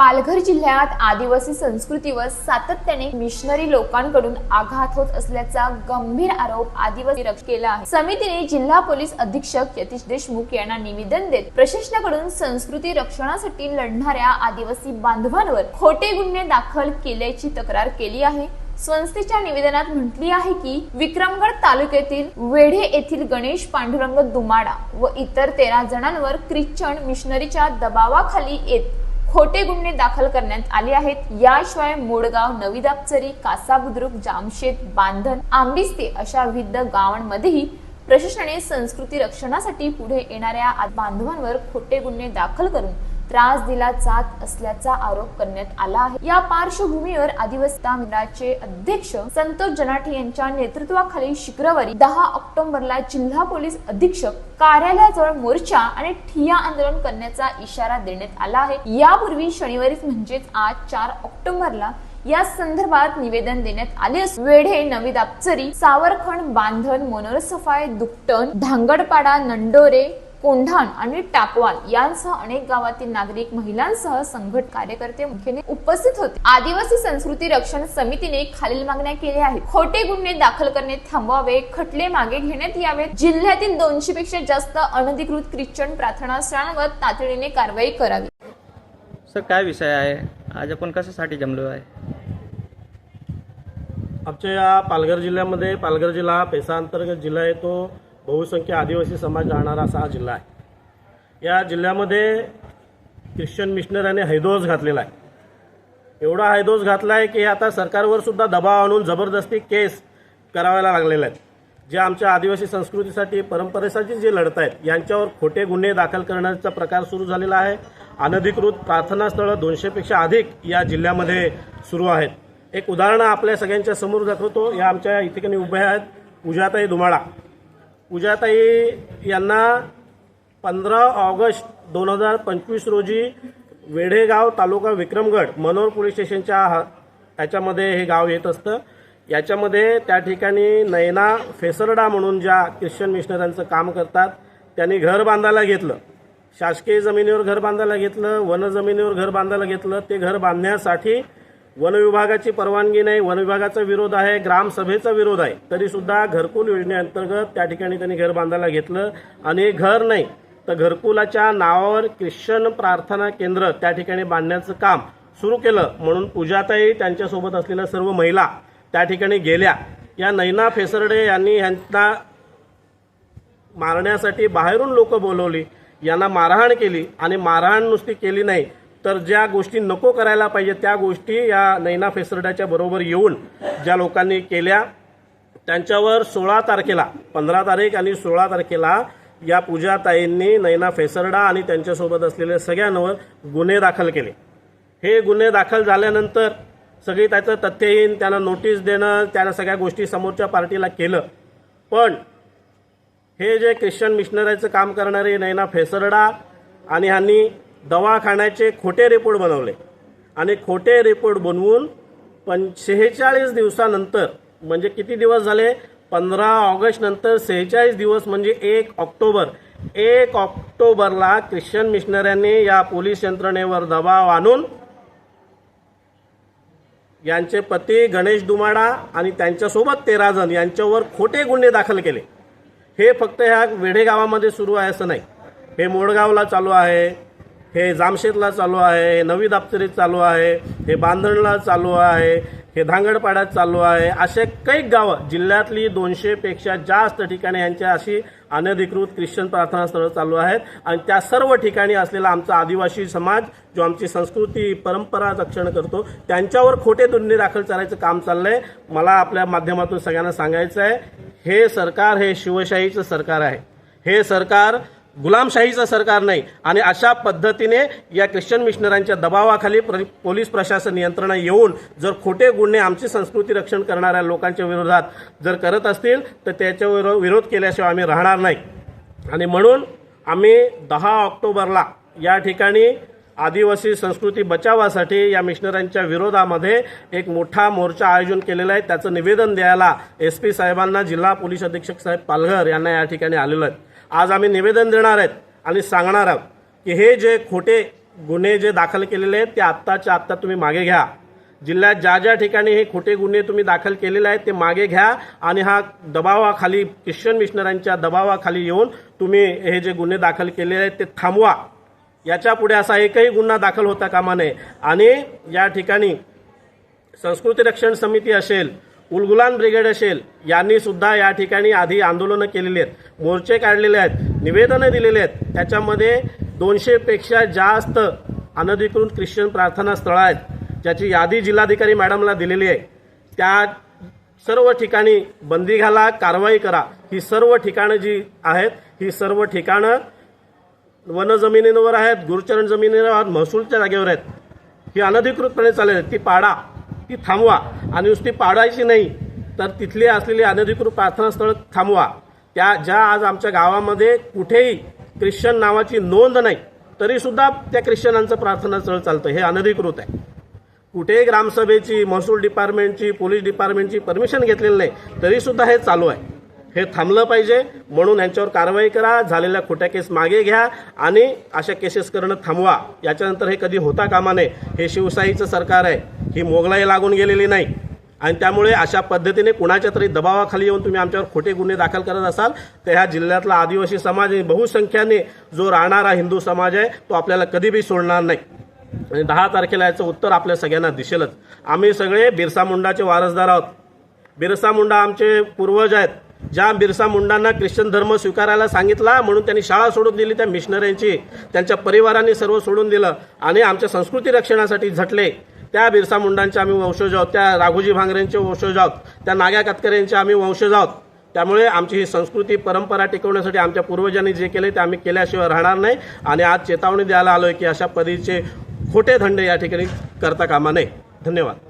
पालघर जिल्ह्यात आदिवासी संस्कृतीवर सातत्याने मिशनरी लोकांकडून आघात होत असल्याचा गंभीर आरोप आदिवासी केला आहे. समितीने जिल्हा पोलीस अधीक्षक यतीश देशमुख यांना निवेदन देत प्रशासनाकडून संस्कृती रक्षणासाठी लढणाऱ्या आदिवासी बांधवांवर खोटे गुन्हे दाखल केल्याची तक्रार केली आहे. संस्थेच्या निवेदनात म्हटली आहे की विक्रमगड तालुक्यातील वेढे येथील गणेश पांडुरंग दुमाडा व इतर तेरा जणांवर ख्रिश्चन मिशनरीच्या दबावाखाली येत खोटे गुन्हे दाखल करण्यात आले आहेत. याशिवाय मोडगाव नवी दापचरी कासा बुद्रुक जामशेत बांधण आंबिस्ते अशा विविध गावांमध्येही प्रशासनाने संस्कृती रक्षणासाठी पुढे येणाऱ्या बांधवांवर खोटे गुन्हे दाखल करून त्रास दिला जात असल्याचा आरोप करण्यात आला आहे. या पार्श्वभूमीवर आदिवासी मंडळाचे अध्यक्ष संतोष जनाठे यांच्या नेतृत्वाखाली शुक्रवारी दहा ऑक्टोबरला जिल्हा पोलीस अधीक्षक कार्यालयाजवळ मोर्चा आणि ठिया आंदोलन करण्याचा इशारा देण्यात आला आहे. यापूर्वी शनिवारीच म्हणजेच आज चार ऑक्टोबरला या संदर्भात निवेदन देण्यात आले असून वेढे नवी दापचरी सावरखंड बांधण मनोरसफाय दुकटण धांगडपाडा नंडोरे कोंढाण आणि टाकवाल यांसह अनेक गावातील नागरिक महिलांसह संघट कार्यकर्ते मुख्याने उपस्थित होते. आदिवासी संस्कृती रक्षण समितीने खालील मागण्या केल्या आहेत. खोटे गुन्हे दाखल करणे थांबवावे खटले मागे घेण्यात यावेत जिल्ह्यातील दोनशे पेक्षा जास्त अनधिकृत ख्रिश्चन प्रार्थनास्थळांवर तातडीने कारवाई करावी. सर काय विषय आहे? आज आपण कशासाठी जमलो आहे? आमच्या या पालघर जिल्ह्यामध्ये पालघर जिल्हा हा पेसा अंतर्गत जिल्हा आहे. तो बहुसंख्य आदिवासी समाज राहणारा असा हा जिल्हा आहे. या जिल्ह्यामध्ये ख्रिश्चन मिशनऱ्याने हैदोस घातलेला आहे. एवढा हैदोस घातला आहे की आता सरकारवर सुद्धा दबाव आणून जबरदस्ती केस करावायला लागलेल्या आहेत. जे आमच्या आदिवासी संस्कृतीसाठी परंपरेसाठी जे लढत आहेत यांच्यावर खोटे गुन्हे दाखल करण्याचा प्रकार सुरू झालेला आहे. अनधिकृत प्रार्थनास्थळं दोनशेपेक्षा अधिक या जिल्ह्यामध्ये सुरू आहेत. एक उदाहरण आपल्या सगळ्यांच्या समोर दाखवतो. या आमच्या या ठिकाणी उभ्या आहेत. पूजाताई धुमाळा पूजाताई यांना पंधरा ऑगस्ट दोन हजार पंचवीस रोजी वेढेगाव तालुका विक्रमगड मनोर पोलीस स्टेशनच्या ह्याच्यामध्ये हे गाव येत असतं. याच्यामध्ये त्या ठिकाणी नैना फेसरडा म्हणून ज्या ख्रिश्चन मिशनऱ्यांचं काम करतात त्यांनी घर बांधायला घेतलं. शासकीय जमिनीवर घर बांधायला घेतलं वन जमिनीवर घर बांधायला घेतलं. ते घर बांधण्यासाठी वन विभागाची परवानगी नाही वन विभागाचा विरोध आहे ग्रामसभेचा विरोध आहे तरी सुद्धा घरकुल योजनेअंतर्गत त्या ठिकाणी त्यांनी घर बांधायला घेतलं आणि घर नाही तर घरकुलाच्या नावावर ख्रिश्चन प्रार्थना केंद्र त्या ठिकाणी बांधण्याचं काम सुरू केलं. म्हणून पूजाताई त्यांच्यासोबत असलेल्या सर्व महिला त्या ठिकाणी गेल्या. या नैना फेसरडे यांनी ह्यांना मारण्यासाठी बाहेरून लोक बोलवली. यांना मारहाण केली आणि मारहाण नुसती केली नाही. तर ज्या गोष्टी नको करायला पाहिजे त्या गोष्टी या नैना फेसरड्याच्या बरोबर येऊन ज्या लोकांनी केल्या त्यांच्यावर सोळा तारखेला पंधरा तारीख आणि सोळा तारखेला या पूजाताईंनी नैना फेसरडा आणि त्यांच्यासोबत असलेल्या सगळ्यांवर गुन्हे दाखल केले. हे गुन्हे दाखल झाल्यानंतर सगळी त्याचं तथ्यहीन त्यांना नोटीस देणं त्यांना सगळ्या गोष्टी समोरच्या पार्टीला केलं. पण हे जे ख्रिश्चन मिशनरीचं काम करणारे नैना फेसरडा आणि ह्यांनी दवाखान्याचे खोटे रिपोर्ट बनवले. आणि खोटे रिपोर्ट बनवून पण शेहेचाळीस दिवसानंतर म्हणजे किती दिवस झाले? पंधरा ऑगस्ट नंतर सेहेचाळीस दिवस म्हणजे एक ऑक्टोबर. एक ऑक्टोबरला ख्रिश्चन मिशनऱ्यांनी या पोलीस यंत्रणेवर दबाव आणून यांचे पती गणेश दुमाडा आणि त्यांच्यासोबत तेरा जण यांच्यावर खोटे गुन्हे दाखल केले. हे फक्त ह्या वेढे गावामध्ये सुरू आहे असं नाही. हे मोडगावला चालू आहे. हे जामशेदला चालू आहे हे नवी दाप्तरीत चालू आहे हे बांधणला चालू आहे हे धांगडपाड्यात चालू आहे. असे कैक गावं जिल्ह्यातली दोनशेपेक्षा जास्त ठिकाणी यांच्या अशी अनधिकृत ख्रिश्चन प्रार्थनास्थळं चालू आहेत. आणि त्या सर्व ठिकाणी असलेला आमचा आदिवासी समाज जो आमची संस्कृती परंपरा रक्षण करतो त्यांच्यावर खोटे गुन्हे दाखल करायचं काम चाललंय. मला आपल्या माध्यमातून सगळ्यांना सांगायचं आहे हे सरकार हे शिवशाहीचं सरकार आहे. हे सरकार गुलामशाहीचं सरकार नाही. आणि अशा पद्धतीने या ख्रिश्चन मिशनरांच्या दबावाखाली प्र पोलीस प्रशासन यंत्रणा येऊन जर खोटे गुन्हे आमची संस्कृती रक्षण करणाऱ्या लोकांच्या विरोधात जर करत असतील तर त्याच्यावर विरोध केल्याशिवाय आम्ही राहणार नाही. आणि म्हणून आम्ही दहा ऑक्टोबरला या ठिकाणी आदिवासी संस्कृती बचावासाठी या मिशनरांच्या विरोधामध्ये एक मोठा मोर्चा आयोजन केलेला आहे. त्याचं निवेदन द्यायला एस पी साहेबांना जिल्हा पोलीस अधीक्षक साहेब पालघर यांना या ठिकाणी आलेलं आहे. आज आम्ही निवेदन देणार आहेत आणि सांगणार आहोत की हे जे खोटे गुन्हे जे दाखल केलेले आहेत ते आत्ताच्या आत्ता तुम्ही मागे घ्या. जिल्ह्यात ज्या ज्या ठिकाणी हे खोटे गुन्हे तुम्ही दाखल केलेले आहेत ते मागे घ्या आणि हा दबावाखाली ख्रिश्चन मिशनरांच्या दबावाखाली येऊन तुम्ही हे जे गुन्हे दाखल केलेले आहेत ते थांबवा. याच्यापुढे असा एकही गुन्हा दाखल होता कामा नये. आणि या ठिकाणी संस्कृती रक्षण समिती असेल उलगुलान ब्रिगेड असेल यांनी सुद्धा या ठिकाणी आधी आंदोलनं केलेली आहेत. मोर्चे काढलेले आहेत निवेदनं दिलेली आहेत. त्याच्यामध्ये दोनशेपेक्षा जास्त अनधिकृत ख्रिश्चन प्रार्थना स्थळं आहेत ज्याची यादी जिल्हाधिकारी मॅडमला दिलेली आहे. त्या सर्व ठिकाणी बंदी घाला कारवाई करा. ही सर्व ठिकाणं जी आहेत ही सर्व ठिकाणं वन जमिनींवर आहेत गुरुचरण जमिनीवर आहेत महसूलच्या जागेवर आहेत. ही अनधिकृतपणे चालेल आहेत. ती पाडा. ती थांबवा आणि नुसती पाडायची नाही तर तिथले असलेली अनधिकृत प्रार्थनास्थळं थांबवा. त्या ज्या आज आमच्या गावामध्ये कुठेही ख्रिश्चन नावाची नोंद नाही तरीसुद्धा त्या ख्रिश्चनांचं प्रार्थनास्थळ चालतं. हे अनधिकृत आहे. कुठेही ग्रामसभेची महसूल डिपार्टमेंटची पोलीस डिपार्टमेंटची परमिशन घेतलेली नाही तरीसुद्धा हे चालू आहे. हे थांबलं पाहिजे. म्हणून यांच्यावर कारवाई करा झालेल्या खोट्या केस मागे घ्या आणि अशा केसेस करणं थांबवा. याच्यानंतर हे कधी होता कामा नये. हे शिवशाहीचं सरकार आहे. ही मोगलाई लागून गेलेली नाही. आणि त्यामुळे अशा पद्धतीने कुणाच्या तरी दबावाखाली येऊन तुम्ही आमच्यावर खोटे गुन्हे दाखल करत असाल तर ह्या जिल्ह्यातला आदिवासी समाज आणि बहुसंख्याने जो राहणारा हिंदू समाज आहे तो आपल्याला कधीबी सोडणार नाही. आणि दहा तारखेला याचं उत्तर आपल्या सगळ्यांना दिसेलच. आम्ही सगळे बिरसा मुंडाचे वारसदार आहोत. बिरसा मुंडा आमचे पूर्वज आहेत. ज्या बिरसा मुंडांना ख्रिश्चन धर्म स्वीकारायला सांगितला म्हणून त्यांनी शाळा सोडून दिली त्या मिशनऱ्यांची त्यांच्या परिवारांनी सर्व सोडून दिलं आणि आमच्या संस्कृती रक्षणासाठी झटले. त्या बिरसा मुंडांचे आम्ही वंशज आहोत त्या राघोजी भांगरेंचे वंशज आहोत त्या नाग्या कातकऱ्यांचे आम्ही वंशज आहोत. त्यामुळे आमची ही संस्कृती परंपरा टिकवण्यासाठी आमच्या पूर्वजांनी जे केले ते आम्ही केल्याशिवाय राहणार नाही आणि आज चेतावणी द्यायला आलोय की अशा पद्धतीचे खोटे धंदे या ठिकाणी करता कामा नये. धन्यवाद.